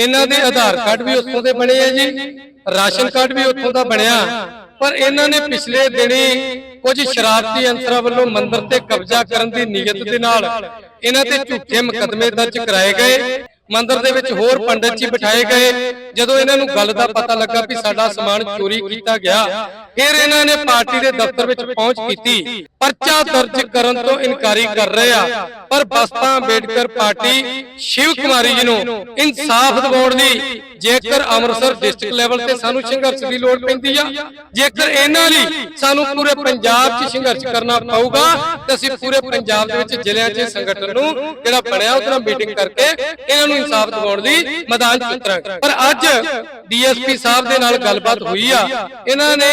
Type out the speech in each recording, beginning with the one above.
ਇਹਨਾਂ ਦੇ ਆਧਾਰ ਕਾਰਡ ਵੀ ਉੱਥੋਂ ਦੇ ਬਣੇ ਆ ਜੀ, ਰਾਸ਼ਨ ਕਾਰਡ ਵੀ ਉੱਥੋਂ ਦਾ ਬਣਿਆ। ਪਰ ਇਹਨਾਂ ਨੇ ਪਿਛਲੇ ਦਿਨੀ ਕੁਝ ਸ਼ਰਾਰਤੀ ਅੰਸਰਾਂ ਵੱਲੋਂ ਮੰਦਿਰ ਤੇ ਕਬਜ਼ਾ ਕਰਨ ਦੀ ਨੀਅਤ ਦੇ ਨਾਲ ਇਹਨਾਂ ਤੇ ਝੂਠੇ ਮੁਕੱਦਮੇ ਦਰਜ ਕਰਾਏ ਗਏ। ਮੰਦਿਰ ਦੇ ਵਿੱਚ ਹੋਰ ਪੰਡਤ ਜੀ ਬਿਠਾਏ ਗਏ। ਜਦੋਂ ਇਹਨਾਂ ਨੂੰ ਗੱਲ ਦਾ ਪਤਾ ਲੱਗਾ ਵੀ ਸਾਡਾ ਸਮਾਨ ਚੋਰੀ ਕੀਤਾ ਗਿਆ, ਫਿਰ ਇਹਨਾਂ ਨੇ ਪਾਰਟੀ ਦੇ ਦਫ਼ਤਰ ਵਿੱਚ ਪਹੁੰਚ ਕੀਤੀ। ਪਰਚਾ ਦਰਜ ਕਰਨ ਤੋਂ ਇਨਕਾਰੀ ਕਰ ਰਹੇ ਆ। ਪਰ ਬਸਪਾ ਅੰਬੇਡਕਰ ਪਾਰਟੀ ਸ਼ਿਵ ਕੁਮਾਰੀ ਜੀ ਨੂੰ ਇਨਸਾਫ ਦਿਵਾਉਣ ਲਈ ਜੇਕਰ ਅੰਮ੍ਰਿਤਸਰ ਡਿਸਟ੍ਰਿਕਟ ਲੈਵਲ ਤੇ ਸਾਨੂੰ ਸੰਘਰਸ਼ ਦੀ ਲੋੜ ਪੈਂਦੀ ਆ, ਜੇਕਰ ਇਹਨਾਂ ਲਈ ਸਾਨੂੰ ਪੂਰੇ ਪੰਜਾਬ 'ਚ ਸੰਘਰਸ਼ ਕਰਨਾ ਪਊਗਾ, ਤੇ ਅਸੀਂ ਪੂਰੇ ਪੰਜਾਬ ਦੇ ਵਿੱਚ ਜ਼ਿਲ੍ਹਿਆਂ 'ਚ ਸੰਗਠਨ ਨੂੰ ਜਿਹੜਾ ਬਣਿਆ, ਉਹਦੇ ਮੀਟਿੰਗ ਕਰਕੇ ਇਹਨਾਂ ਨੂੰ ਇਨਸਾਫ ਦਿਵਾਉਣ ਲਈ ਮੈਦਾਨ 'ਚ ਉਤਰਾਂਗੇ ਪਰ ਅੱਜ ਡੀਐਸਪੀ ਸਾਹਿਬ ਦੇ ਨਾਲ ਗੱਲਬਾਤ ਹੋਈ ਆ। ਇਹਨਾਂ ਨੇ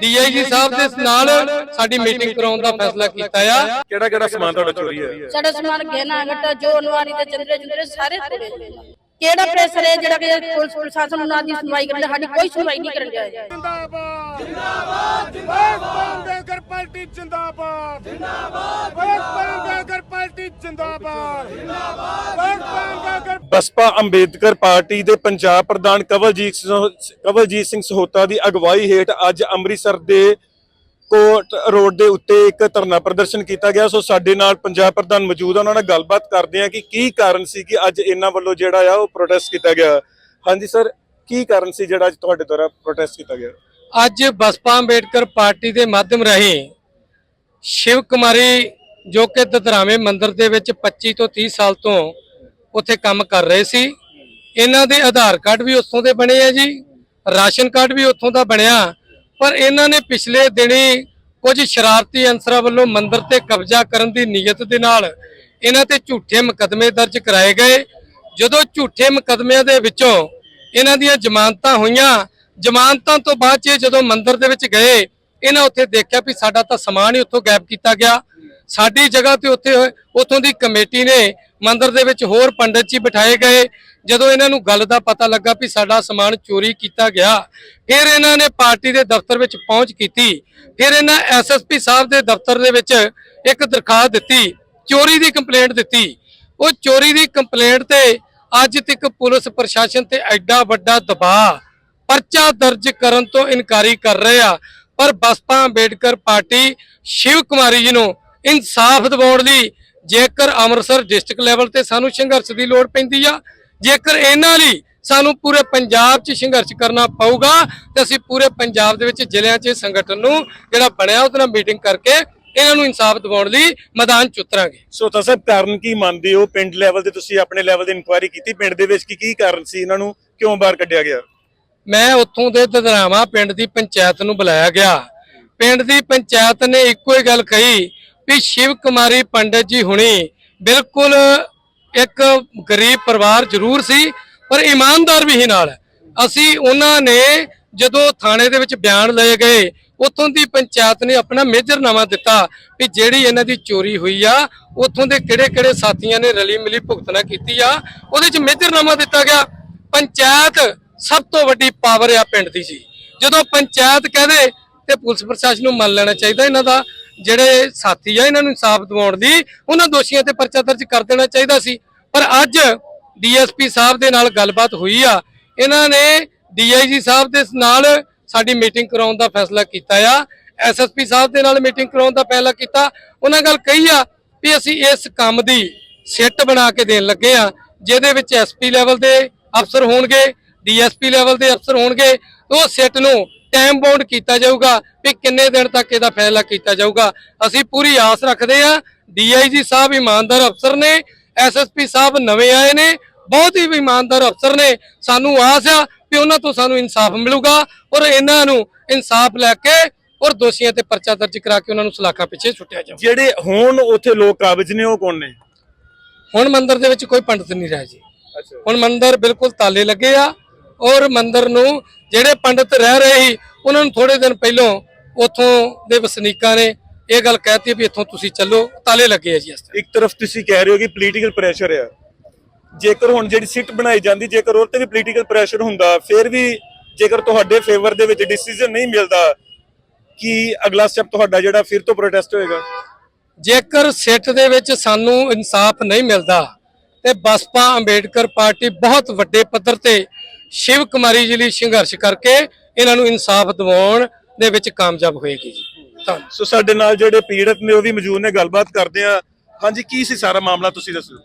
ਡੀਆਈਜੀ ਸਾਹਿਬ ਦੇ ਨਾਲ ਸਾਡੀ ਮੀਟਿੰਗ ਕਰਾਉਣ ਦਾ ਫੈਸਲਾ ਕੀਤਾ ਆ। ਕਿਹੜਾ ਕਿਹੜਾ ਸਮਾਨ ਤੁਹਾਡਾ ਚੋਰੀ ਹੈ ਸਾਡਾ ਸਮਾਨ ਗਹਿਣਾ ਗੱਟਾ ਜੋ ਅਨਵਾਰੀ ਤੇ ਚੰਦਰੇ ਚੰਦਰੇ ਸਾਰੇ ਨੇ। ਕਿਹੜਾ ਪ੍ਰੈਸ਼ਰ ਹੈ ਜਿਹੜਾ ਕਿ ਪੁਲਿਸ ਪ੍ਰਸ਼ਾਸਨ ਨੂੰ ਨਾ ਦੀ ਸੁਣਵਾਈ ਕਰਨ ਸਾਡੀ ਕੋਈ ਸੁਣਵਾਈ ਨਹੀਂ ਕਰਨ ਦਿਆ। ਜਿੰਦਾਬਾਦ। ਜਿੰਦਾਬਾਦ ਜਿੰਦਾਬਾਦ ਅੰਬੇਦਕਰ ਪਾਰਟੀ ਜਿੰਦਾਬਾਦ। ਜਿੰਦਾਬਾਦ ਅੰਬੇਦਕਰ ਪਾਰਟੀ ਜਿੰਦਾਬਾਦ। ਜਿੰਦਾਬਾਦ ਅੰਬੇਦਕਰ ਬਸਪਾ ਅੰਬੇਦਕਰ ਪਾਰਟੀ ਦੇ ਪੰਜਾਬ ਪ੍ਰਧਾਨ ਕਵਲਜੀਤ ਸਿੰਘ- ਕਵਲਜੀਤ ਸਿੰਘ ਸਹੋਤਾ ਦੀ ਅਗਵਾਈ ਹੇਠ ਅੱਜ ਅੰਮ੍ਰਿਤਸਰ ਦੇ ਕੋਟ ਰੋਡ ਦੇ ਉੱਤੇ ਇੱਕ ਧਰਨਾ ਪ੍ਰਦਰਸ਼ਨ ਕੀਤਾ ਗਿਆ। ਸੋ ਸਾਡੇ ਨਾਲ ਪੰਜਾਬ ਪ੍ਰਧਾਨ ਮੌਜੂਦ ਆ। ਉਹਨਾਂ ਨਾਲ ਗੱਲਬਾਤ ਕਰਦੇ ਆ ਕਿ ਕੀ ਕਾਰਨ ਸੀ ਕਿ ਅੱਜ ਇਹਨਾਂ ਵੱਲੋਂ ਜਿਹੜਾ ਆ ਉਹ ਪ੍ਰੋਟੈਸਟ ਕੀਤਾ ਗਿਆ। ਹਾਂਜੀ ਸਰ, ਕੀ ਕਾਰਨ ਸੀ ਜਿਹੜਾ ਅੱਜ ਤੁਹਾਡੇ ਦੁਆਰਾ ਪ੍ਰੋਟੈਸਟ ਕੀਤਾ ਗਿਆ? ਅੱਜ ਬਸਪਾ ਅੰਬੇਡਕਰ ਪਾਰਟੀ ਦੇ ਮਾਧਿਅਮ ਰਾਹੀਂ ਸ਼ਿਵ ਕੁਮਾਰੀ, ਜੋ ਕਿ ਦਦਰਾਵੇਂ ਮੰਦਿਰ ਦੇ ਵਿੱਚ 25 ਤੋਂ 30 ਸਾਲ ਤੋਂ ਉੱਥੇ ਕੰਮ ਕਰ ਰਹੇ ਸੀ। ਇਹਨਾਂ ਦੇ ਆਧਾਰ ਕਾਰਡ ਵੀ ਉੱਥੋਂ ਦੇ ਬਣੇ ਆ ਜੀ। ਰਾਸ਼ਨ ਕਾਰਡ ਵੀ ਉੱਥੋਂ ਦਾ ਬਣਿਆ। ਪਰ ਇਹਨਾਂ ਨੇ ਪਿਛਲੇ ਦਿਨੀ ਕੁਝ ਸ਼ਰਾਰਤੀ ਅੰਸਰਾਂ ਵੱਲੋਂ ਮੰਦਰ ਤੇ ਕਬਜ਼ਾ ਕਰਨ ਦੀ ਨੀਅਤ ਦੇ ਨਾਲ ਇਹਨਾਂ ਤੇ ਝੂਠੇ ਮੁਕੱਦਮੇ ਦਰਜ ਕਰਾਏ ਗਏ। ਜਦੋਂ ਝੂਠੇ ਮੁਕੱਦਮਿਆਂ ਦੇ ਵਿੱਚੋਂ ਇਹਨਾਂ ਦੀਆਂ ਜ਼ਮਾਨਤਾਂ ਹੋਈਆਂ, ਜ਼ਮਾਨਤਾਂ ਤੋਂ ਬਾਅਦ 'ਚ ਜਦੋਂ ਮੰਦਿਰ ਦੇ ਵਿੱਚ ਗਏ, ਇਹਨਾਂ ਉੱਥੇ ਦੇਖਿਆ ਵੀ ਸਾਡਾ ਤਾਂ ਸਮਾਨ ਹੀ ਉੱਥੋਂ ਗਾਇਬ ਕੀਤਾ ਗਿਆ। ਸਾਡੀ ਜਗ੍ਹਾ ਤੇ ਉੱਥੇ ਉੱਥੋਂ ਦੀ ਕਮੇਟੀ ਨੇ ਮੰਦਿਰ ਦੇ ਵਿੱਚ ਹੋਰ ਪੰਡਤ ਜੀ ਬਿਠਾਏ ਗਏ। ਜਦੋਂ ਇਹਨਾਂ ਨੂੰ ਗੱਲ ਦਾ ਪਤਾ ਲੱਗਾ ਵੀ ਸਾਡਾ ਸਮਾਨ ਚੋਰੀ ਕੀਤਾ ਗਿਆ, ਫਿਰ ਇਹਨਾਂ ਨੇ ਪਾਰਟੀ ਦੇ ਦਫ਼ਤਰ ਵਿੱਚ ਪਹੁੰਚ ਕੀਤੀ। ਫਿਰ ਇਹਨਾਂ ਐਸਐਸਪੀ ਸਾਹਿਬ ਦੇ ਦਫ਼ਤਰ ਦੇ ਵਿੱਚ ਇੱਕ ਦਰਖਾਸਤ ਦਿੱਤੀ, ਚੋਰੀ ਦੀ ਕੰਪਲੇਂਟ ਦਿੱਤੀ। ਉਹ ਚੋਰੀ ਦੀ ਕੰਪਲੇਂਟ ਤੇ ਅੱਜ ਤੱਕ ਪੁਲਿਸ ਪ੍ਰਸ਼ਾਸਨ ਤੇ ਐਡਾ ਵੱਡਾ ਦਬਾਅ, ਪਰਚਾ ਦਰਜ ਕਰਨ ਤੋਂ ਇਨਕਾਰੀ ਕਰ ਰਹੇ ਆ। ਪਰ ਬਸਪਾ ਅੰਬੇਡਕਰ ਪਾਰਟੀ ਸ਼ਿਵ ਕੁਮਾਰੀ ਜੀ ਨੂੰ ਇਨਸਾਫ ਦਿਵਾਉਣ ਲਈ ਜੇਕਰ ਅੰਮ੍ਰਿਤਸਰ ਡਿਸਟ੍ਰਿਕਟ ਲੈਵਲ ਤੇ ਸਾਨੂੰ ਸੰਘਰਸ਼ ਦੀ ਲੋੜ ਪੈਂਦੀ ਆ ਜੇਕਰ ਇਹਨਾਂ ਲਈ ਸਾਨੂੰ ਪੂਰੇ ਪੰਜਾਬ 'ਚ ਸੰਘਰਸ਼ ਕਰਨਾ ਪਊਗਾ ਤੇ ਅਸੀਂ ਪੂਰੇ ਪੰਜਾਬ ਦੇ ਵਿੱਚ ਜ਼ਿਲ੍ਹਿਆਂ 'ਚ ਸੰਗਠਨ ਨੂੰ ਜਿਹੜਾ ਬਣਿਆ ਉਹਦੇ ਨਾਲ ਮੀਟਿੰਗ ਕਰਕੇ ਇਹਨਾਂ ਨੂੰ ਇਨਸਾਫ ਦਿਵਾਉਣ ਲਈ ਮੈਦਾਨ 'ਚ ਉਤਰਾਂਗੇ। ਸੋ ਸਾਹਿਬ ਕਾਰਨ ਕੀ ਮੰਨਦੇ ਹੋ? ਪਿੰਡ ਲੈਵਲ ਤੇ ਤੁਸੀਂ ਆਪਣੇ ਲੈਵਲ ਤੇ ਇਨਕੁਆਇਰੀ ਕੀਤੀ। ਪਿੰਡ ਦੇ ਵਿੱਚ ਕੀ ਕੀ ਕਾਰਨ ਸੀ? ਇਹਨਾਂ ਨੂੰ ਕਿਉਂ ਬਾਹਰ ਕੱਢਿਆ ਗਿਆ? ਮੈਂ ਉੱਥੋਂ ਦੇ ਦਦਰਾਵਾ ਪਿੰਡ ਦੀ ਪੰਚਾਇਤ ਨੂੰ ਬੁਲਾਇਆ ਗਿਆ। ਪਿੰਡ ਦੀ ਪੰਚਾਇਤ ਨੇ ਇੱਕੋ ਹੀ ਗੱਲ ਕਹੀ ਵੀ ਸ਼ਿਵ ਕੁਮਾਰੀ ਪੰਡਤ ਜੀ ਹੁਣੀ ਬਿਲਕੁਲ ਇੱਕ ਗਰੀਬ ਪਰਿਵਾਰ ਜ਼ਰੂਰ ਸੀ, ਪਰ ਇਮਾਨਦਾਰ ਵੀ ਸੀ ਨਾਲ। ਅਸੀਂ ਉਹਨਾਂ ਨੇ ਜਦੋਂ ਥਾਣੇ ਦੇ ਵਿੱਚ ਬਿਆਨ ਲਏ ਗਏ, ਉੱਥੋਂ ਦੀ ਪੰਚਾਇਤ ਨੇ ਆਪਣਾ ਮੇਜਰਨਾਮਾ ਦਿੱਤਾ ਵੀ ਜਿਹੜੀ ਇਹਨਾਂ ਦੀ ਚੋਰੀ ਹੋਈ ਆ, ਉੱਥੋਂ ਦੇ ਕਿਹੜੇ ਕਿਹੜੇ ਸਾਥੀਆਂ ਨੇ ਰਲੀ ਮਿਲੀ ਭੁਗਤਣਾ ਕੀਤੀ ਆ, ਉਹਦੇ ਵਿੱਚ ਮੇਜਰਨਾਮਾ ਦਿੱਤਾ ਗਿਆ। ਪੰਚਾਇਤ ਸਭ ਤੋਂ ਵੱਡੀ ਪਾਵਰ ਆ ਪਿੰਡ ਦੀ ਜੀ। ਜਦੋਂ ਪੰਚਾਇਤ ਕਹਦੇ ਤੇ ਪੁਲਿਸ ਪ੍ਰਸ਼ਾਸਨ ਨੂੰ ਮੰਨ ਲੈਣਾ ਚਾਹੀਦਾ ਇਹਨਾਂ ਦਾ ਜਿਹੜੇ ਸਾਥੀ ਆ, ਇਹਨਾਂ ਨੂੰ ਇਨਸਾਫ ਦਿਵਾਉਣ ਦੀ, ਉਹਨਾਂ ਦੋਸ਼ੀਆਂ ਤੇ ਪਰਚਾ ਦਰਜ ਕਰ ਦੇਣਾ ਚਾਹੀਦਾ ਸੀ। ਪਰ ਅੱਜ ਡੀਐਸਪੀ ਸਾਹਿਬ ਦੇ ਨਾਲ ਗੱਲਬਾਤ ਹੋਈ ਆ। ਇਹਨਾਂ ਨੇ ਡੀਆਈਜੀ ਸਾਹਿਬ ਦੇ ਨਾਲ ਸਾਡੀ ਮੀਟਿੰਗ ਕਰਾਉਣ ਦਾ ਫੈਸਲਾ ਕੀਤਾ ਆ। ਐਸਐਸਪੀ ਸਾਹਿਬ ਦੇ ਨਾਲ ਮੀਟਿੰਗ ਕਰਾਉਣ ਦਾ ਫੈਸਲਾ ਕੀਤਾ। ਉਹਨਾਂ ਗੱਲ ਕਹੀ ਆ ਵੀ ਅਸੀਂ ਇਸ ਕੰਮ ਦੀ ਸਿੱਟ ਬਣਾ ਕੇ ਦੇਣ ਲੱਗੇ ਆ, ਜਿਹਦੇ ਵਿੱਚ ਐਸਪੀ ਲੈਵਲ ਦੇ ਅਫਸਰ ਹੋਣਗੇ, ਡੀਐਸਪੀ ਲੈਵਲ ਦੇ ਅਫਸਰ ਹੋਣਗੇ। ਉਹ ਸੈੱਟ ਨੂੰ ਟਾਈਮ ਬਾਉਂਡ ਕੀਤਾ ਜਾਊਗਾ ਵੀ ਕਿੰਨੇ ਦਿਨ ਤੱਕ ਇਹਦਾ ਫੈਸਲਾ ਕੀਤਾ ਜਾਊਗਾ। ਅਸੀਂ ਪੂਰੀ ਆਸ ਰੱਖਦੇ ਆ ਡੀਆਈਜੀ ਸਾਹਿਬ ਇਮਾਨਦਾਰ ਅਫਸਰ ਨੇ ਐਸਐਸਪੀ ਸਾਹਿਬ ਨਵੇਂ ਆਏ ਨੇ ਬਹੁਤ ਹੀ ਇਮਾਨਦਾਰ ਅਫਸਰ ਨੇ। ਸਾਨੂੰ ਆਸ ਆ ਵੀ ਉਹਨਾਂ ਤੋਂ ਸਾਨੂੰ ਇਨਸਾਫ ਮਿਲੂਗਾ ਔਰ ਇਹਨਾਂ ਨੂੰ ਇਨਸਾਫ ਲੈ ਕੇ ਔਰ ਦੋਸ਼ੀਆਂ ਤੇ ਪਰਚਾ ਦਰਜ ਕਰਾ ਕੇ ਉਹਨਾਂ ਨੂੰ ਸਲਾਖਾਂ ਪਿੱਛੇ ਛੁੱਟਿਆ ਜਾਊ। ਜਿਹੜੇ ਹੁਣ ਉੱਥੇ ਲੋਕ ਕਾਬਜ ਨੇ ਉਹ ਕੌਣ ਨੇ? ਹੁਣ ਮੰਦਿਰ ਦੇ ਵਿੱਚ ਕੋਈ ਪੰਡਤ ਨਹੀਂ ਰਹਿ ਜੀ। ਹੁਣ ਮੰਦਿਰ ਬਿਲਕੁਲ ਤਾਲੇ ਲੱਗੇ ਆ। ਔਰ ਮੰਦਿਰ ਨੂੰ ਜਿਹੜੇ ਪੰਡਤ ਰਹਿ ਰਹੇ ਸੀ ਉਹਨਾਂ ਨੂੰ ਥੋੜੇ ਦਿਨ ਪਹਿਲਾਂ ਉਥੋਂ ਦੇ ਵਸਨੀਕਾਂ ਨੇ ਇਹ ਗੱਲ ਕਹਿਤੀ ਵੀ ਇੱਥੋਂ ਤੁਸੀਂ ਚੱਲੋ ਤਾਲੇ ਲੱਗੇ ਆ ਜੀ ਇਸ ਤਰ੍ਹਾਂ। ਇੱਕ ਤਰਫ ਤੁਸੀਂ ਕਹਿ ਰਹੇ ਹੋ ਕਿ ਪੋਲੀਟੀਕਲ ਪ੍ਰੈਸ਼ਰ ਆ। ਜੇਕਰ ਹੁਣ ਜਿਹੜੀ ਸਿੱਟ ਬਣਾਈ ਜਾਂਦੀ ਜੇਕਰ ਉਹ ਤੇ ਵੀ ਪੋਲੀਟੀਕਲ ਪ੍ਰੈਸ਼ਰ ਹੁੰਦਾ ਫਿਰ ਵੀ ਜੇਕਰ ਤੁਹਾਡੇ ਫੇਵਰ ਦੇ ਵਿੱਚ ਡਿਸੀਜਨ ਨਹੀਂ ਮਿਲਦਾ ਕਿ ਅਗਲਾ ਸਟੈਪ ਤੁਹਾਡਾ ਜਿਹੜਾ ਫਿਰ ਤੋਂ ਪ੍ਰੋਟੈਸਟ ਹੋਏਗਾ? ਜੇਕਰ ਸਿੱਟ ਦੇ ਵਿੱਚ ਸਾਨੂੰ ਇਨਸਾਫ ਨਹੀਂ ਮਿਲਦਾ ਤੇ ਬਸਪਾ ਅੰਬੇਡਕਰ ਪਾਰਟੀ ਬਹੁਤ ਵੱਡੇ ਪੱਧਰ ਤੇ ਸ਼ਿਵ ਕੁਮਾਰੀ ਜੀ ਲਈ ਸੰਘਰਸ਼ ਕਰਕੇ ਇਹਨਾਂ ਨੂੰ ਇਨਸਾਫ ਦਿਵਾਉਣ ਦੇ ਵਿੱਚ ਕਾਮਯਾਬ ਹੋਏਗੀ ਜੀ। ਸੋ ਸਾਡੇ ਨਾਲ ਜਿਹੜੇ ਪੀੜਤ ਨੇ ਉਹ ਵੀ ਮੌਜੂਦ ਨੇ ਗੱਲਬਾਤ ਕਰਦੇ ਆ ਹਾਂਜੀ ਕੀ ਸੀ ਸਾਰਾ ਮਾਮਲਾ ਤੁਸੀਂ ਦੱਸੋ?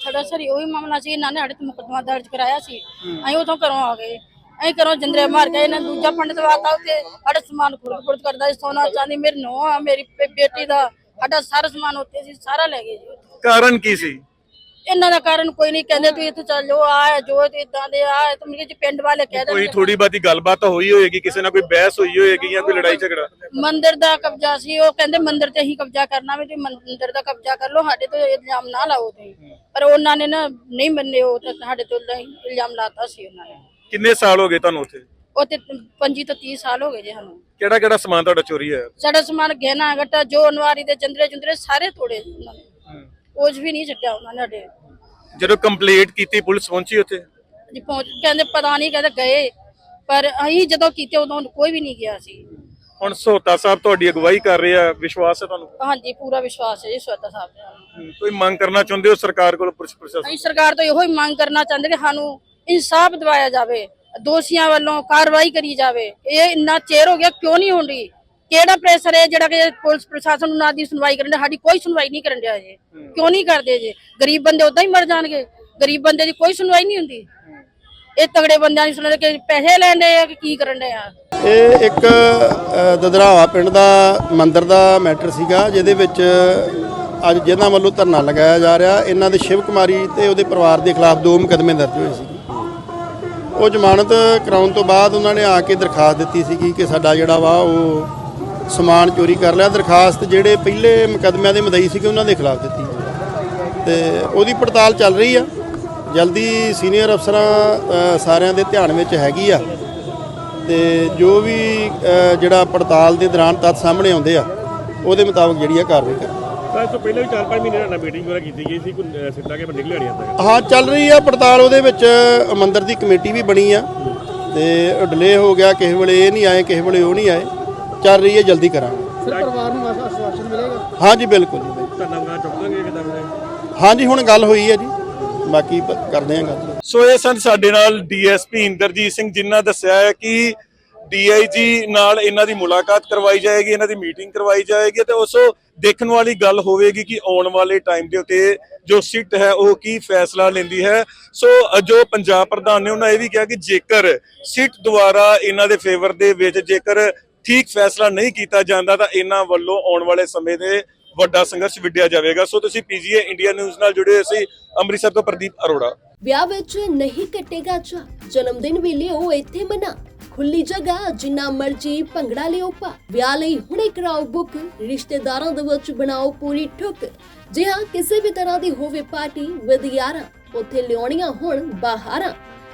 ਸਾਡਾ ਸਰ ਉਹੀ ਮਾਮਲਾ ਸੀ ਇਹਨਾਂ ਨੇ ਸਾਡੇ ਤੇ ਮੁਕੱਦਮਾ ਦਰਜ ਕਰਾਇਆ ਸੀ। ਅਸੀਂ ਉਥੋਂ ਘਰੋਂ ਆ ਗਏ। ਅਸੀਂ ਘਰੋਂ ਜੰਦਰੇ ਮਾਰ ਕੇ ਇਹਨਾਂ ਦੂਜਾ ਪੰਡਤ ਵਾਤਾ ਉੱਤੇ ਸਾਡਾ ਸਮਾਨ ਖੁਰਦ ਖੁਰਦ ਕਰਦਾ ਸੀ ਸੋਨਾ ਚਾਂਦੀ ਮੇਰੀ ਨੋ ਆ ਮੇਰੀ ਬੇਟੀ ਦਾ ਸਾਡਾ ਸਾਰਾ ਸਮਾਨ ਉੱਤੇ ਸੀ ਸਾਰਾ ਲੈ ਗਏ ਜੀ ਕਾਰਨ ਕੀ ਸੀ? ਇਹਨਾਂ ਦਾ ਕਾਰਨ ਕੋਈ ਨਹੀਂ ਕਹਿੰਦੇ ਤੁਸੀਂ ਇੱਥੇ ਚੱਲ ਜਾਓ ਆ ਹੈ, ਜੋ ਤੇ ਇਦਾਂ ਦੇ ਆ ਹੈ, ਤੇ ਮੇਰੇ ਪਿੰਡ ਵਾਲੇ ਕਹਿ ਕੋਈ ਦਿੰਦੇ ਥੋੜੀ ਬਾਤੀ ਗੱਲਬਾਤ ਤਾਂ ਹੋਈ ਹੋਏਗੀ ਕਿਸੇ ਨਾਲ ਕੋਈ ਬਹਿਸ ਹੋਈ ਹੋਏਗੀ ਜਾਂ ਕੋਈ ਲੜਾਈ ਝਗੜਾ? ਮੰਦਿਰ ਦਾ ਕਬਜ਼ਾ ਸੀ ਉਹ ਕਹਿੰਦੇ ਮੰਦਿਰ ਤੇ ਹੀ ਕਬਜ਼ਾ ਕਰਨਾ ਵੀ ਤੁਸੀਂ ਮੰਦਿਰ ਦਾ ਕਬਜ਼ਾ ਕਰ ਲਓ ਸਾਡੇ ਤੇ ਇਲਜ਼ਾਮ ਨਾ ਲਾਓ ਤੁਸੀਂ। ਪਰ ਉਹਨਾਂ ਨੇ ਨਾ ਨਹੀਂ ਮੰਨੇ ਉਹ ਤਾਂ ਸਾਡੇ ਤੋਂ ਇਲਜ਼ਾ- ਇਲਜ਼ਾਮ ਲਾਤਾ ਸੀ ਉਹਨਾਂ ਨੇ। ਕਿੰਨੇ ਸਾਲ ਹੋ ਗਏ ਤੁਹਾਨੂੰ ਉੱਥੇ? ਉਹ ਤੇ 25 ਤੋਂ 30 ਸਾਲ ਹੋ ਗਏ ਜੀ ਸਾਨੂੰ। ਕਿਹੜਾ ਕਿਹੜਾ ਸਮਾਨ ਤੁਹਾਡਾ ਚੋਰੀ ਹੋਇਆ? ਸਾਡਾ ਸਮਾਨ ਗਹਿਣਾ ਗੱਟਾ ਜੋ ਅਨਵਾਰੀ ਦੇ ਚੰਦਰੇ ਚੁੰਦਰੇ ਸਾਰੇ ਤੋੜੇ ਜੀ ਉਹਨਾਂ ਨੇ। ਕੁਝ ਵੀ ਨਹੀਂ ਛੱਡਿਆ ਉਹਨਾਂ ਨੇ ਸਾਡੇ। ਜਦੋਂ ਕੰਪਲੀਟ ਕੀਤੀ ਪੁਲਿਸ ਪਹੁੰਚੀ ਉੱਥੇ? ਜੀ ਪਹੁੰਚ ਕਹਿੰਦੇ ਪਤਾ ਨਹੀਂ ਕਹਿੰਦੇ ਗਏ ਪਰ ਅਸੀਂ ਜਦੋਂ ਕੀਤੇ ਉਦੋਂ ਕੋਈ ਵੀ ਨਹੀਂ ਗਿਆ ਸੀ। ਹੁਣ ਸੋਤਾ ਸਾਹਿਬ ਤੁਹਾਡੀ ਅਗਵਾਈ ਕਰ ਰਹੇ ਆ ਵਿਸ਼ਵਾਸ ਹੈ ਤੁਹਾਨੂੰ? ਹਾਂਜੀ ਪੂਰਾ ਵਿਸ਼ਵਾਸ ਹੈ ਜੀ ਸਵਤਾ ਸਾਹਿਬ ਦੇ। ਨਾਲ ਕੋਈ ਮੰਗ ਕਰਨਾ ਚਾਹੁੰਦੇ ਹੋ ਸਰਕਾਰ ਕੋਲ ਪੁਲਿਸ ਪ੍ਰਸ਼ਾਸਨ ਅਸੀਂ ਸਰਕਾਰ ਤੋਂ ਇਹੋ ਹੀ ਮੰਗ ਕਰਨਾ ਚਾਹੁੰਦੇ ਕਿ ਸਾਨੂੰ ਇਨਸਾਫ ਦਿਵਾਇਆ ਜਾਵੇ ਦੋਸ਼ੀਆਂ ਵੱਲੋਂ ਕਾਰਵਾਈ ਕਰੀ ਜਾਵੇ। ਇਹ ਇੰਨਾ ਚਿਰ ਹੋ ਗਿਆ ਕਿਉਂ ਨਹੀਂ ਹੁੰਦੀ ਕਿਹੜਾ ਪ੍ਰੈਸ਼ਰ ਹੈ ਜਿਹੜਾ ਕਿ ਪੁਲਿਸ ਪ੍ਰਸ਼ਾਸਨ ਨੂੰ ਨਾ ਦੀ ਸੁਣਵਾਈ ਕਰਨ ਦੇ? ਸਾਡੀ ਕੋਈ ਸੁਣਵਾਈ ਨਹੀਂ ਕਰਨ ਡਿਆ ਜੇ। ਕਿਉਂ ਨਹੀਂ ਕਰਦੇ ਜੇ? ਗਰੀਬ ਬੰਦੇ ਉਦਾਂ ਹੀ ਮਰ ਜਾਣਗੇ। ਗਰੀਬ ਬੰਦੇ ਦੀ ਕੋਈ ਸੁਣਵਾਈ ਨਹੀਂ ਹੁੰਦੀ। ਇਹ ਤਗੜੇ ਬੰਦਿਆਂ ਦੀ ਸੁਣਦੇ ਕਿ ਪੈਸੇ ਲੈਂਦੇ ਆ ਕਿ ਕੀ ਕਰਨ ਦੇ ਆ? ਇਹ ਇੱਕ ਦਦਰਾਵਾ ਪਿੰਡ ਦਾ ਮੰਦਿਰ ਦਾ ਮੈਟਰ ਸੀਗਾ ਜਿਹਦੇ ਵਿੱਚ ਅੱਜ ਜਿਹਨਾਂ ਵੱਲੋਂ ਧਰਨਾ ਲਗਾਇਆ ਜਾ ਰਿਹਾ ਇਹਨਾਂ ਦੇ ਸ਼ਿਵ ਕੁਮਾਰੀ ਤੇ ਉਹਦੇ ਪਰਿਵਾਰ ਦੇ ਖਿਲਾਫ ਦੋ ਮੁਕੱਦਮੇ ਦਰਜ ਹੋਏ ਸੀ। ਉਹ ਜ਼ਮਾਨਤ ਕਰਾਉਣ ਤੋਂ ਬਾਅਦ ਉਹਨਾਂ ਨੇ ਆ ਕੇ ਦਰਖਾਸਤ ਦਿੱਤੀ ਸੀਗੀ ਕਿ ਸਾਡਾ ਜਿਹੜਾ ਵਾ ਉਹ ਸਮਾਨ ਚੋਰੀ ਕਰ ਲਿਆ। ਦਰਖਾਸਤ ਜਿਹੜੇ ਪਹਿਲੇ ਮੁਕੱਦਮਿਆਂ ਦੇ ਮਦਈ ਸੀਗੇ ਉਹਨਾਂ ਦੇ ਖਿਲਾਫ ਦਿੱਤੀ ਤੇ ਉਹਦੀ ਪੜਤਾਲ ਚੱਲ ਰਹੀ ਆ। ਜਲਦੀ ਸੀਨੀਅਰ ਅਫਸਰਾਂ ਸਾਰਿਆਂ ਦੇ ਧਿਆਨ ਵਿੱਚ ਹੈਗੀ ਆ। ਤੇ ਜੋ ਵੀ ਜਿਹੜਾ ਪੜਤਾਲ ਦੇ ਦੌਰਾਨ ਤੱਥ ਸਾਹਮਣੇ ਆਉਂਦੇ ਆ ਉਹਦੇ ਮੁਤਾਬਕ ਜਿਹੜੀ ਆ ਕਾਰਵਾਈ ਕਰ ਤਾਂ ਇਸ ਤੋਂ ਪਹਿਲਾਂ ਵੀ 4-5 ਮਹੀਨੇ ਨਾਲ ਮੀਟਿੰਗ ਵਗੈਰਾ ਕੀਤੀ ਗਈ ਸੀ ਕੋਈ ਕੇ ਹਾਂ ਚੱਲ ਰਹੀ ਆ। ਪੜਤਾਲ ਉਹਦੇ ਵਿੱਚ ਮੰਦਿਰ ਦੀ ਕਮੇਟੀ ਵੀ ਬਣੀ ਆ। ਤੇ ਡਿਲੇ ਹੋ ਗਿਆ ਕਿਸੇ ਵੇਲੇ ਇਹ ਨਹੀਂ ਆਏ ਕਿਸੇ ਵੇਲੇ ਉਹ ਨਹੀਂ ਆਏ। ਚੱਲ ਰਹੀ ਹੈ ਜਲਦੀ ਕਰਾਂਗੇ। ਸਰ ਪਰਿਵਾਰ ਨੂੰ ਹਾਂਜੀ ਬਿਲਕੁਲ ਜੀ। ਧੰਨਵਾਦ ਚੁੱਕ ਹਾਂਜੀ ਹੁਣ ਗੱਲ ਹੋਈ ਹੈ ਜੀ। ਬਾਕੀ ਪ- ਕਰਦੇ ਆ ਗੱਲ। ਸੋ ਇਹ ਸਨ ਸਾਡੇ ਨਾਲ ਡੀਐਸਪੀ ਇੰਦਰਜੀਤ ਸਿੰਘ ਜਿਨ੍ਹਾਂ ਦੱਸਿਆ ਹੈ ਕਿ ਡੀਆਈਜੀ ਨਾਲ ਇਹਨਾਂ ਦੀ ਮੁਲਾਕਾਤ ਕਰਵਾਈ ਜਾਏਗੀ ਇਹਨਾਂ ਦੀ ਮੀਟਿੰਗ ਕਰਵਾਈ ਜਾਏਗੀ ਤੇ ਉਸ ਦੇਖਣ ਵਾਲੀ ਗੱਲ ਹੋਵੇਗੀ ਕਿ ਆਉਣ ਵਾਲੇ ਟਾਈਮ ਦੇ ਉੱਤੇ ਜੋ ਸਿੱਟ ਹੈ ਉਹ ਕੀ ਫੈਸਲਾ ਲੈਂਦੀ ਹੈ। ਸੋ ਅ, ਜੋ ਪੰਜਾਬ ਪ੍ਰਧਾਨ ਨੇ ਉਹਨਾਂ ਇਹ ਵੀ ਕਿਹਾ ਕਿ ਜੇਕਰ ਸਿੱਟ ਦੁਆਰਾ ਇਹਨਾਂ ਦੇ ਫੇਵਰ ਦੇ ਵਿੱਚ ਜੇਕਰ ਠੀਕ ਫੈਸਲਾ ਨਹੀਂ ਕੀਤਾ ਜਾਂਦਾ ਤਾਂ ਇਹਨਾਂ ਵੱਲੋਂ ਆਉਣ ਵਾਲੇ ਸਮੇਂ ਦੇ ਵੱਡਾ ਸੰਘਰਸ਼ ਵਿੱਢਿਆ ਜਾਵੇਗਾ। ਸੋ ਤੁਸੀਂ ਪੀਜੀਏ ਇੰਡੀਆ ਨਿਊਜ਼ ਨਾਲ ਜੁੜੇ ਹੋਏ ਸੀ, ਅੰਮ੍ਰਿਤਸਰ ਤੋਂ ਪ੍ਰਦੀਪ ਅਰੋੜਾ। ਵਿਆਹ ਵਿੱਚ ਨਹੀਂ ਕੱਟੇਗਾ ਚਾ ਜਨਮ ਦਿਨ ਵੀ ਲਿਓ ਇੱਥੇ ਮਨਾ। ਖੁੱਲੀ ਜਗ੍ਹਾ, ਜਿੰਨਾ ਮਰਜ਼ੀ ਭੰਗੜਾ ਲਿਓ ਪਾ। ਵਿਆਹ ਲਈ ਹੁਣੇ ਕਰਾਓ ਬੁੱਕ, ਰਿਸ਼ਤੇਦਾਰਾਂ ਦੇ ਵਿੱਚ ਬਣਾਓ ਪੂਰੀ ਠੁੱਕ। ਜੇ ਹਾਂ ਕਿਸੇ ਵੀ ਤਰ੍ਹਾਂ ਦੀ ਹੋਵੇ ਪਾਰਟੀ ਵਿਦ ਯਾਰਾਂ ਉੱਥੇ ਲਿਆਉਣੀਆਂ ਹੁਣ ਬਾਹਰਾਂ।